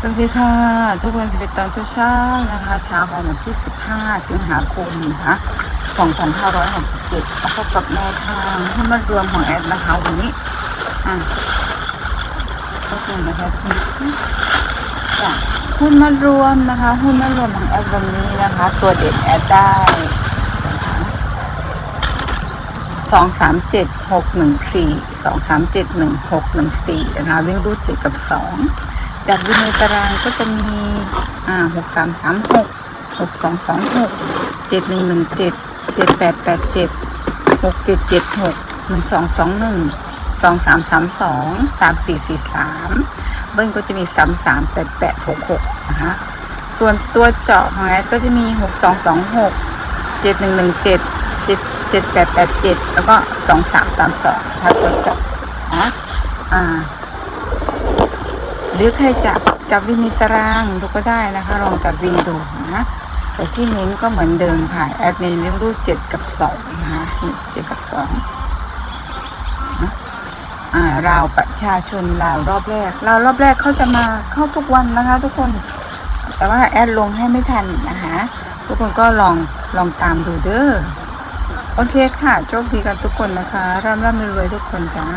สวัสดีค่ะ ทุกคนที่เป็นตอนเช้าๆนะคะเช้าของวันที่ 15 สิงหาคมนะคะ2567พบกับแนวทางที่มารวมของแอดนะคะวันนี้อะก็คือนะคะทุกคนจ้ะหุ้นมารวมนะคะหุ้นมารวมของแอดวันนี้นะคะ ตัวเด็ดแอดได้สองสามเจ็ดหกหนึ่งสี่สองสามเจ็ดหนึ่งหกหนึ่งสี่นะคะวิ่งรูดเจ็ดกับสอง จากวินัยตารางก็จะมีอ่าหกสามสามหกหกสองสองหกเจ็ดหนึ่งหนึ่งเจ็ดเจ็ดแปดแปดเจ็ดหกเจ็ดเจ็ดหกหนึ่งสองสองหนึ่งสองสามสามสองสามสี่สี่สามเบิ้ลก็จะมีสามสามแปดแปดหกหกนะคะส่วนตัวเจาะของแอดก็จะมีหกสองสองหกเจ็ดหนึ่งหนึ่งเจ็ดเจ็ดเจ็ดแปดแปดเจ็ดแล้วก็สองสามสามสองถ้าตัวเจาะนะอ่า หรือใครจะจับวินในตารางดูก็ได้นะคะ ลองจับวินดูนะแต่ที่เน้นก็เหมือนเดิมค่ะแอดเน้นเลี้ยงรูดเจ็ดกับสองนะคะเจ็ดกับสองนะอ่าราวประชาชนราวรอบแรกราวรอบแรกเขาจะมาเข้าทุกวันนะคะ ทุกคน แต่ว่าแอดลงให้ไม่ทันนะคะทุกคนก็ลองลองตามดูเด้อโอเคค่ะโชคดีกันทุกคนนะคะร่ำร่ำรวยทุกคนจ้า